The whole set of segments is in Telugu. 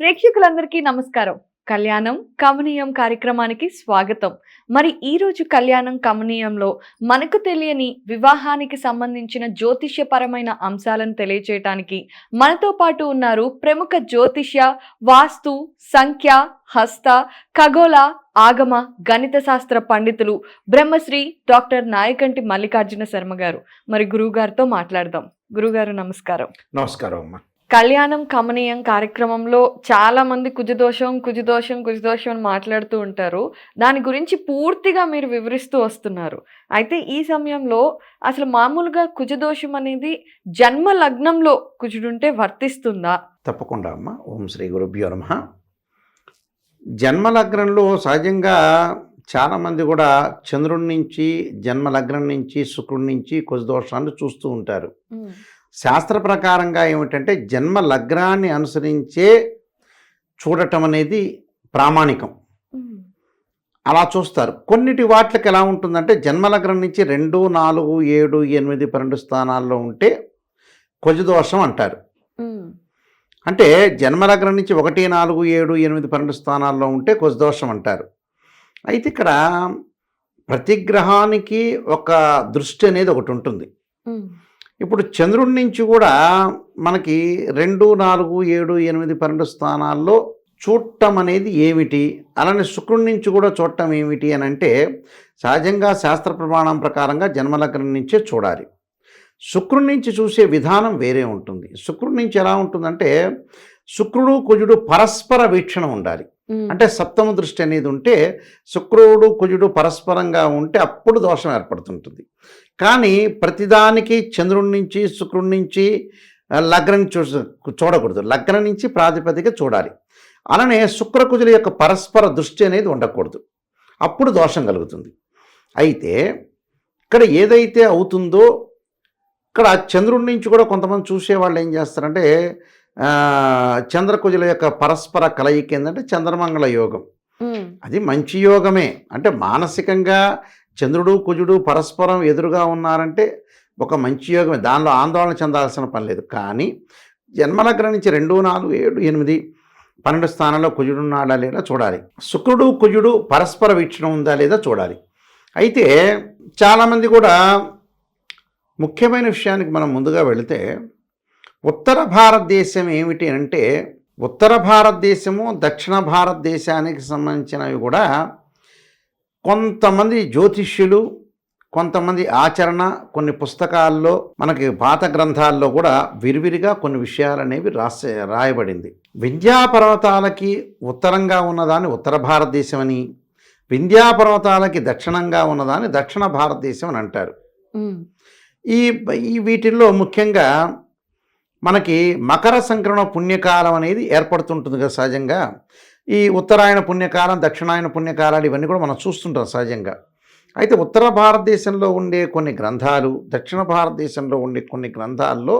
ప్రేక్షకులందరికీ నమస్కారం. కళ్యాణం కమనీయం కార్యక్రమానికి స్వాగతం. మరి ఈ రోజు కళ్యాణం కమనీయంలో మనకు తెలియని వివాహానికి సంబంధించిన జ్యోతిష్యపరమైన అంశాలను తెలియచేయటానికి మనతో పాటు ఉన్నారు ప్రముఖ జ్యోతిష్య వాస్తు సంఖ్య హస్త ఖగోళ ఆగమ గణిత శాస్త్ర పండితులు బ్రహ్మశ్రీ డాక్టర్ నాయకంటి మల్లికార్జున శర్మ గారు. మరి గురువు గారితో మాట్లాడదాం. గురుగారు నమస్కారం. నమస్కారం అమ్మా. కళ్యాణం కమనీయం కార్యక్రమంలో చాలా మంది కుజదోషం కుజదోషం కుజదోషం అని మాట్లాడుతూ ఉంటారు. దాని గురించి పూర్తిగా మీరు వివరిస్తూ వస్తున్నారు. అయితే ఈ సమయంలో అసలు మామూలుగా కుజదోషం అనేది జన్మ లగ్నంలో కుజుడుంటే వర్తిస్తుందా? తప్పకుండా అమ్మ. ఓం శ్రీ గురుభ్యో నమ. జన్మలగ్నంలో సహజంగా చాలామంది కూడా చంద్రుడి నుంచి జన్మలగ్నం నుంచి శుక్రుడి నుంచి కుజదోషాన్ని చూస్తూ ఉంటారు. శాస్త్ర ప్రకారంగా ఏమిటంటే జన్మ లగ్నాన్ని అనుసరించే చూడటం అనేది ప్రామాణికం. అలా చూస్తారు. కొన్నిటి వాటికి ఎలా ఉంటుందంటే జన్మలగ్నం నుంచి రెండు నాలుగు ఏడు ఎనిమిది పన్నెండు స్థానాల్లో ఉంటే కుజదోషం అంటారు. అంటే జన్మలగ్నం నుంచి ఒకటి నాలుగు ఏడు ఎనిమిది పన్నెండు స్థానాల్లో ఉంటే కుజదోషం అంటారు. అయితే ఇక్కడ ప్రతి గ్రహానికి ఒక దృష్టి అనేది ఒకటి ఉంటుంది. ఇప్పుడు చంద్రుడి నుంచి కూడా మనకి రెండు నాలుగు ఏడు ఎనిమిది పన్నెండు స్థానాల్లో చూడటం అనేది ఏమిటి? అలానే శుక్రుడి నుంచి కూడా చూడటం ఏమిటి అని అంటే సహజంగా శాస్త్ర ప్రమాణం ప్రకారంగా జన్మలగ్నం నుంచే చూడాలి. శుక్రుడి నుంచి చూసే విధానం వేరే ఉంటుంది. శుక్రుడి నుంచి ఎలా ఉంటుందంటే శుక్రుడు కుజుడు పరస్పర వీక్షణ ఉండాలి. అంటే సప్తమ దృష్టి అనేది ఉంటే శుక్రుడు కుజుడు పరస్పరంగా ఉంటే అప్పుడు దోషం ఏర్పడుతుంటుంది. కానీ ప్రతిదానికి చంద్రుడి నుంచి శుక్రుడి నుంచి లగ్నం చూ చూడకూడదు. లగ్నం నుంచి ప్రాతిపదిక చూడాలి. అలానే శుక్రకుజుల యొక్క పరస్పర దృష్టి అనేది ఉండకూడదు. అప్పుడు దోషం కలుగుతుంది. అయితే ఇక్కడ ఏదైతే అవుతుందో ఇక్కడ చంద్రుడి నుంచి కూడా కొంతమంది చూసేవాళ్ళు ఏం చేస్తారంటే చంద్రకుజుల యొక్క పరస్పర కలయిక ఏంటంటే చంద్రమంగళ యోగం. అది మంచి యోగమే. అంటే మానసికంగా చంద్రుడు కుజుడు పరస్పరం ఎదురుగా ఉన్నారంటే ఒక మంచి యోగమే. దానిలో ఆందోళన చెందాల్సిన పని లేదు. కానీ జన్మలగ్నం నుంచి రెండు నాలుగు ఏడు ఎనిమిది పన్నెండు స్థానంలో కుజుడు ఉన్నాడా లేదా చూడాలి. శుక్రుడు కుజుడు పరస్పర వీక్షణ ఉందా లేదా చూడాలి. అయితే చాలామంది కూడా ముఖ్యమైన విషయానికి మనం ముందుగా వెళితే ఉత్తర భారతదేశం ఏమిటి అంటే ఉత్తర భారతదేశము దక్షిణ భారతదేశానికి సంబంధించినవి కూడా కొంతమంది జ్యోతిష్యులు కొంతమంది ఆచరణ కొన్ని పుస్తకాల్లో మనకి పాత గ్రంథాల్లో కూడా విరివిరిగా కొన్ని విషయాలు అనేవి రాసే రాయబడింది. వింధ్యా పర్వతాలకి ఉత్తరంగా ఉన్నదాన్ని ఉత్తర భారతదేశం అని వింధ్యా పర్వతాలకి దక్షిణంగా ఉన్నదాన్ని దక్షిణ భారతదేశం అని అంటారు. ఈ ఈ వీటిల్లో ముఖ్యంగా మనకి మకర సంక్రమణ పుణ్యకాలం అనేది ఏర్పడుతుంటుంది కదా సహజంగా. ఈ ఉత్తరాయణ పుణ్యకాలం దక్షిణాయన పుణ్యకాలాలు ఇవన్నీ కూడా మనం చూస్తుంటాం సహజంగా. అయితే ఉత్తర భారతదేశంలో ఉండే కొన్ని గ్రంథాలు దక్షిణ భారతదేశంలో ఉండే కొన్ని గ్రంథాల్లో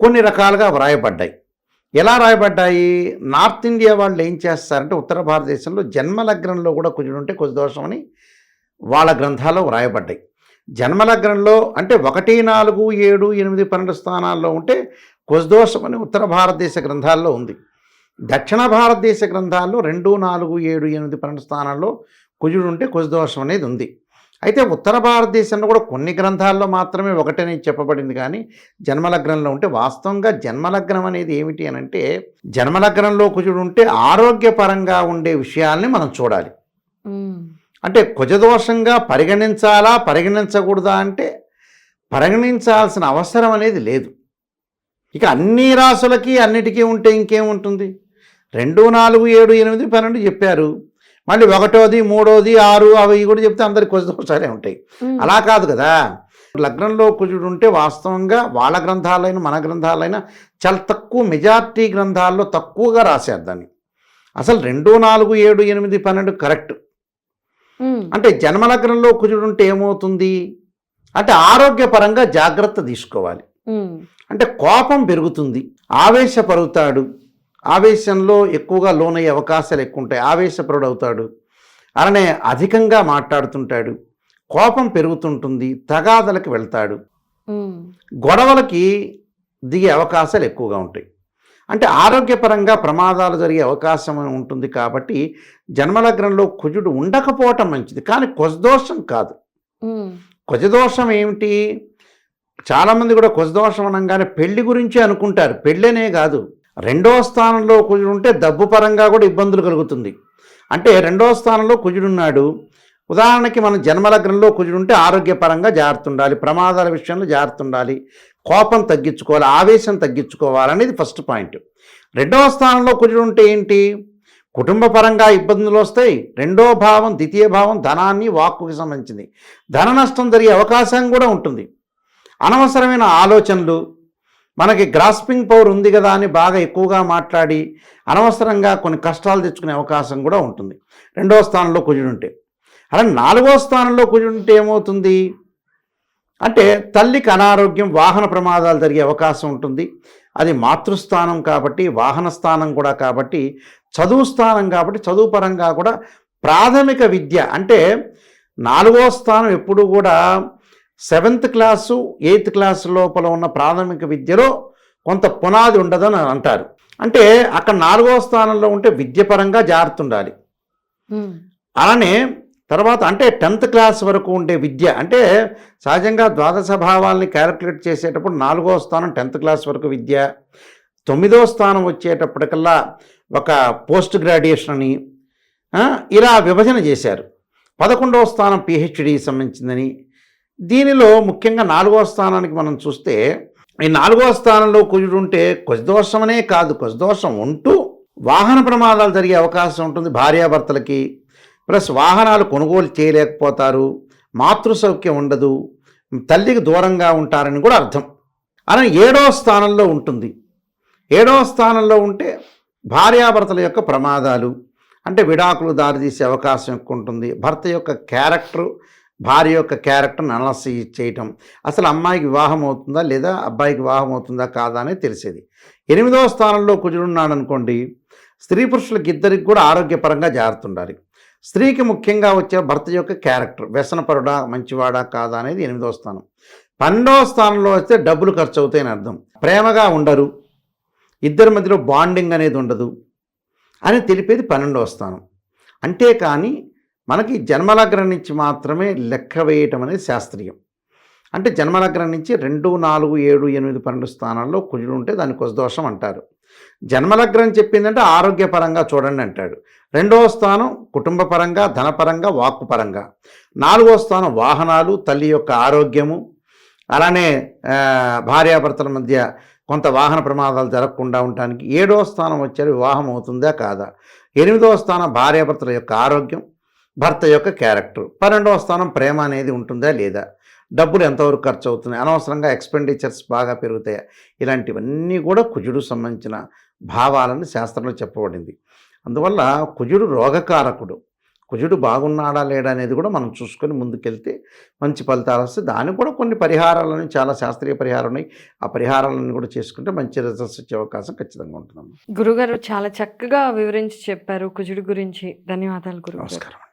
కొన్ని రకాలుగా వ్రాయబడ్డాయి ఎలా రాయబడ్డాయి? నార్త్ ఇండియా వాళ్ళు ఏం చేస్తారంటే ఉత్తర భారతదేశంలో జన్మలగ్నంలో కూడా కుజుడుంటే కుజదోషం అని వాళ్ళ గ్రంథాల్లో వ్రాయబడ్డాయి జన్మలగ్నంలో అంటే ఒకటి నాలుగు ఏడు ఎనిమిది పన్నెండు స్థానాల్లో ఉంటే కుజదోషం అని ఉత్తర భారతదేశ గ్రంథాల్లో ఉంది. దక్షిణ భారతదేశ గ్రంథాల్లో రెండు నాలుగు ఏడు ఎనిమిది పన్నెండు స్థానాల్లో కుజుడు ఉంటే కుజదోషం అనేది ఉంది. అయితే ఉత్తర భారతదేశంలో కూడా కొన్ని గ్రంథాల్లో మాత్రమే ఒకటని చెప్పబడింది కానీ జన్మలగ్నంలో ఉంటే వాస్తవంగా జన్మలగ్నం అనేది ఏమిటి అని అంటే జన్మలగ్నంలో కుజుడు ఉంటే ఆరోగ్యపరంగా ఉండే విషయాల్ని మనం చూడాలి. అంటే కుజదోషంగా పరిగణించాలా పరిగణించకూడదా అంటే పరిగణించాల్సిన అవసరం అనేది లేదు. ఇక అన్ని రాసులకి అన్నిటికీ ఉంటే ఇంకేముంటుంది రెండు నాలుగు ఏడు ఎనిమిది పన్నెండు చెప్పారు. మళ్ళీ ఒకటోది మూడోది ఆరు అవి కూడా చెప్తే అందరికి కుజదోషాలే ఉంటాయి. అలా కాదు కదా. లగ్నంలో కుజుడు ఉంటే వాస్తవంగా వాళ్ళ గ్రంథాలైన మన గ్రంథాలైన చాలా తక్కువ మెజార్టీ గ్రంథాల్లో తక్కువగా రాశారు దాన్ని. అసలు రెండు నాలుగు ఏడు ఎనిమిది పన్నెండు కరెక్ట్. అంటే జన్మలగ్నంలో కుజుడు ఉంటే ఏమవుతుంది? అంటే ఆరోగ్యపరంగా జాగ్రత్త తీసుకోవాలి. అంటే కోపం పెరుగుతుంది. ఆవేశపరుతాడు. ఆవేశంలో ఎక్కువగా లోనయ్యే అవకాశాలు ఎక్కువ ఉంటాయి ఆవేశపరుడు అవుతాడు అలానే అధికంగా మాట్లాడుతుంటాడు. కోపం పెరుగుతుంటుంది. తగాదలకు వెళ్తాడు. గొడవలకి దిగే అవకాశాలు ఎక్కువగా ఉంటాయి. అంటే ఆరోగ్యపరంగా ప్రమాదాలు జరిగే అవకాశం ఉంటుంది కాబట్టి జన్మలగ్నంలో కుజుడు ఉండకపోవటం మంచిది. కానీ కుజదోషం కాదు. కుజదోషం ఏమిటి? చాలామంది కూడా కుజదోషం అనగానే పెళ్ళి గురించి అనుకుంటారు. పెళ్ళనే కాదు. రెండవ స్థానంలో కుజుడు ఉంటే డబ్బు పరంగా కూడా ఇబ్బందులు కలుగుతుంది. అంటే రెండవ స్థానంలో కుజుడున్నాడు ఉదాహరణకి మన జన్మలగ్నంలో కుజుడు ఉంటే ఆరోగ్యపరంగా జాగ్రత్త ఉండాలి. ప్రమాదాల విషయంలో జాగ్రత్త ఉండాలి. కోపం తగ్గించుకోవాలి. ఆవేశం తగ్గించుకోవాలనేది ఫస్ట్ పాయింట్. రెండవ స్థానంలో కుజుడు ఉంటే ఏంటి? కుటుంబ పరంగా ఇబ్బందులు వస్తాయి. రెండో భావం ద్వితీయ భావం ధనాన్ని వాక్కుకి సంబంధించింది. ధన నష్టం జరిగే అవకాశం కూడా ఉంటుంది. అనవసరమైన ఆలోచనలు మనకి గ్రాస్పింగ్ పవర్ ఉంది కదా అని బాగా ఎక్కువగా మాట్లాడి అనవసరంగా కొన్ని కష్టాలు తెచ్చుకునే అవకాశం కూడా ఉంటుంది. రెండవ స్థానంలో కుజుడుంటే అలా నాలుగో స్థానంలో కుజుడుంటే ఏమవుతుంది? అంటే తల్లికి అనారోగ్యం వాహన ప్రమాదాలు జరిగే అవకాశం ఉంటుంది. అది మాతృస్థానం కాబట్టి వాహన స్థానం కూడా కాబట్టి చదువు స్థానం కాబట్టి చదువు పరంగా కూడా ప్రాథమిక విద్య అంటే నాలుగో స్థానం ఎప్పుడు కూడా సెవెంత్ క్లాసు ఎయిత్ క్లాస్ లోపల ఉన్న ప్రాథమిక విద్యలో కొంత పునాది ఉండదని అంటారు. అంటే అక్కడ నాలుగో స్థానంలో ఉంటే విద్యపరంగా జాగ్రత్త ఉండాలి అలానే తర్వాత అంటే టెన్త్ క్లాస్ వరకు ఉండే విద్య అంటే సహజంగా ద్వాదశ భావాల్ని క్యాలిక్యులేట్ చేసేటప్పుడు నాలుగో స్థానం టెన్త్ క్లాస్ వరకు విద్య తొమ్మిదో స్థానం వచ్చేటప్పటికల్లా ఒక పోస్ట్ గ్రాడ్యుయేషన్ అని ఇలా విభజన చేశారు. పదకొండవ స్థానం పిహెచ్డి సంబంధించిందని దీనిలో ముఖ్యంగా నాలుగో స్థానానికి మనం చూస్తే ఈ నాలుగో స్థానంలో కుజుడు ఉంటే కుజదోషమనే కాదు కుజదోషం ఉంటూ వాహన ప్రమాదాలు జరిగే అవకాశం ఉంటుంది భార్యాభర్తలకి. ప్లస్ వాహనాలు కొనుగోలు చేయలేకపోతారు మాతృ సౌఖ్యం ఉండదు తల్లికి దూరంగా ఉంటారని కూడా అర్థం. అలా ఏడవ స్థానంలో ఉంటుంది. ఏడవ స్థానంలో ఉంటే భార్యాభర్తల యొక్క ప్రమాదాలు అంటే విడాకులు దారితీసే అవకాశం ఎక్కువ ఉంటుంది. భర్త యొక్క క్యారెక్టరు భార్య యొక్క క్యారెక్టర్ని అనలసిస్ చేయటం. అసలు అమ్మాయికి వివాహం అవుతుందా లేదా అబ్బాయికి వివాహం అవుతుందా కాదా అనేది తెలిసేది. ఎనిమిదవ స్థానంలో కుజుడున్నాడు అనుకోండి స్త్రీ పురుషులకి ఇద్దరికి కూడా ఆరోగ్యపరంగా జాగ్రత్త ఉండాలి స్త్రీకి ముఖ్యంగా వచ్చే భర్త యొక్క క్యారెక్టర్ వ్యసనపరుడా మంచివాడా కాదా అనేది ఎనిమిదవ స్థానం. పన్నెండవ స్థానంలో వస్తే డబ్బులు ఖర్చు అవుతాయని అర్థం. ప్రేమగా ఉండరు. ఇద్దరి మధ్యలో బాండింగ్ అనేది ఉండదు అని తెలిపేది పన్నెండవ స్థానం. అంతేకాని మనకి జన్మలగ్నం నుంచి మాత్రమే లెక్క వేయటం అనేది శాస్త్రీయం. అంటే జన్మలగ్నం నుంచి రెండు నాలుగు ఏడు ఎనిమిది పన్నెండు స్థానాల్లో కుజుడు ఉంటే దాన్ని కుజదోషం అంటారు. జన్మలగ్నం చెప్పిందంటే ఆరోగ్యపరంగా చూడండి అంటాడు. రెండవ స్థానం కుటుంబపరంగా ధనపరంగా వాక్కుపరంగా. నాలుగో స్థానం వాహనాలు తల్లి యొక్క ఆరోగ్యము. అలానే భార్యాభర్తల మధ్య కొంత వాహన ప్రమాదాలు జరగకుండా ఉండటానికి ఏడవ స్థానం వచ్చారు వివాహం అవుతుందా కాదా? ఎనిమిదవ స్థానం భార్యాభర్తల యొక్క ఆరోగ్యం. భర్త యొక్క క్యారెక్టర్. పన్నెండవ స్థానం ప్రేమ అనేది ఉంటుందా లేదా? డబ్బులు ఎంతవరకు ఖర్చు అవుతున్నాయి అనవసరంగా ఎక్స్పెండిచర్స్ బాగా పెరుగుతాయా? ఇలాంటివన్నీ కూడా కుజుడు సంబంధించిన భావాలను శాస్త్రంలో చెప్పబడింది. అందువల్ల కుజుడు రోగకారకుడు. కుజుడు బాగున్నాడా లేడా అనేది కూడా మనం చూసుకొని ముందుకెళ్తే మంచి ఫలితాలు వస్తాయి. దానికి కూడా కొన్ని పరిహారాలని చాలా శాస్త్రీయ పరిహారాలు ఉన్నాయి. ఆ పరిహారాలను కూడా చేసుకుంటే మంచి రిజల్ట్స్ వచ్చే అవకాశం ఖచ్చితంగా ఉంటుందమ్మా. గురుగారు చాలా చక్కగా వివరించి చెప్పారు కుజుడు గురించి. ధన్యవాదాలు గురుగారు. నమస్కారం